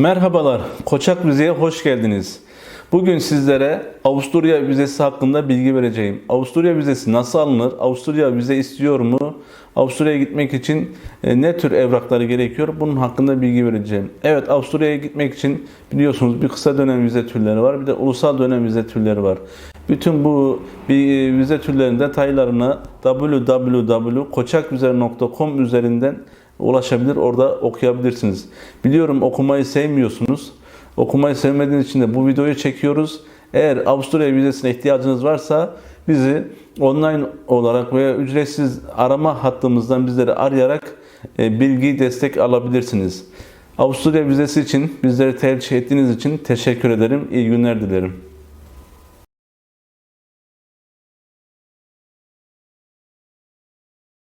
Merhabalar, Koçak Vize'ye hoş geldiniz. Bugün sizlere Avusturya vizesi hakkında bilgi vereceğim. Avusturya vizesi nasıl alınır? Avusturya vize istiyor mu? Avusturya'ya gitmek için e, ne tür evrakları gerekiyor? Bunun hakkında bilgi vereceğim. Evet, Avusturya'ya gitmek için biliyorsunuz bir kısa dönem vize türleri var, bir de ulusal dönem vize türleri var. Bütün bu e, vize türlerinin detaylarını www.koçakvize.com üzerinden ulaşabilir, orada okuyabilirsiniz. Biliyorum okumayı sevmiyorsunuz. Okumayı sevmediğiniz için de bu videoyu çekiyoruz. Eğer Avusturya vizesine ihtiyacınız varsa bizi online olarak veya ücretsiz arama hattımızdan bizleri arayarak e, bilgi, destek alabilirsiniz. Avusturya vizesi için bizleri tercih ettiğiniz için teşekkür ederim. İyi günler dilerim.